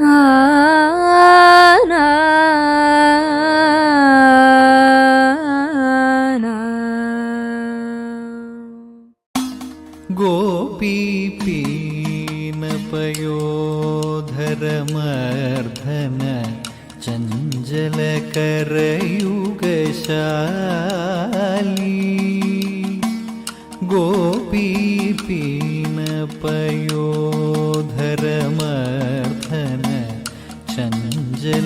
啊。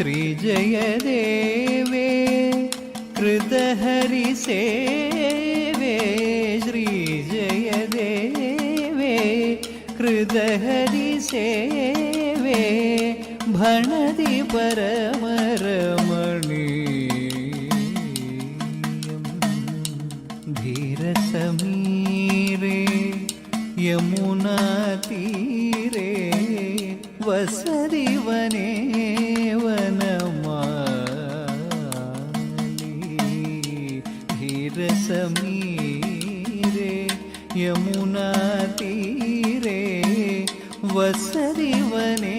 श्रीजयदेवे कृतहरिसेवे श्रीजयदेवे कृतहरिसेवे भणति परमरमणीयम् மீரே யமுனா தீரே வசதிவனே.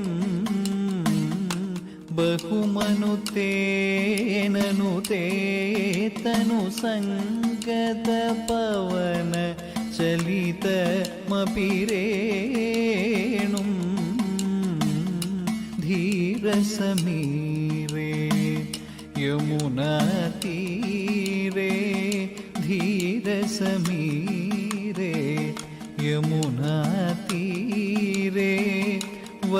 വാദയതേ മൃദുവേണും ബഹുമനുത്തേനനുതേ തനു സംഗത പവന ചലിതമപിരേണും ധീരസമീരേ യമുനാതീരേ ധീരസമീരേ യമുനാതീരേ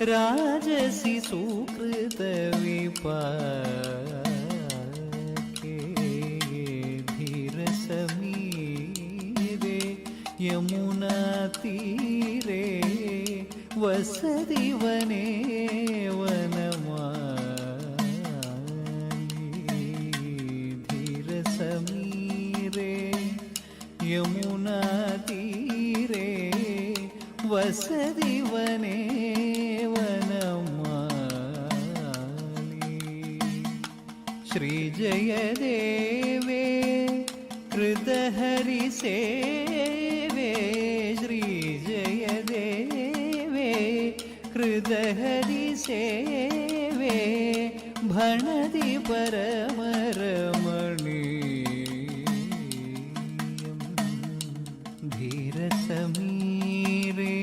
രാജസി സുകൃത വിപീരസമീരെ യമുന തീരേ വസതി വനേ ധീരസമീരേ യമുനാ തീരെ വസതി വനേ जयदेवे कृतहरिसेवे श्रीजयदेवे कृतहरिसेवे भणति समीरे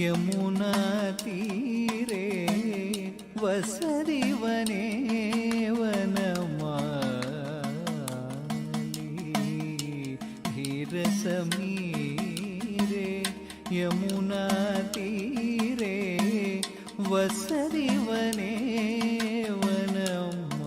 यमुना यमुनातीरे वसर യമുനാതീരേ വസതി വനേ വനമാലി.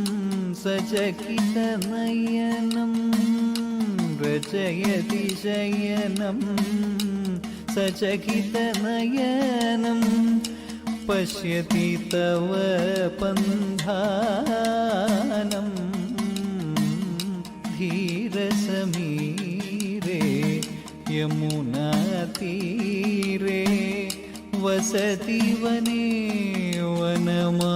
സജകിത നയനം രചയതി ശയനം സജകിത നയനം പശ്യതി തവ പന്ധാനം ധീരസമീരേ യമുനാതീരേ വസതി വനേ വനമാ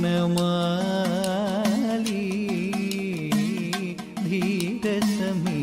വനമാലി ധീരസമീവേ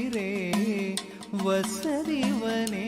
വസരിവനേ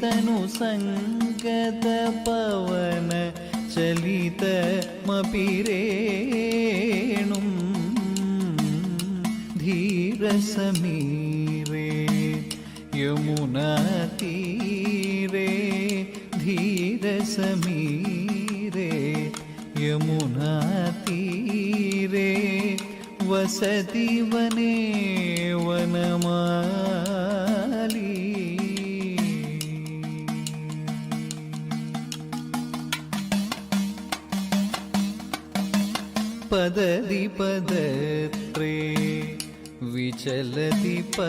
तनुसङ्गतपवन चलितमपि रेणुं धीरसमीरे यमुनातीरे धीरसमीरे यमुनातीरे वसति वने वनमाली पदति पदत्रे विचलति प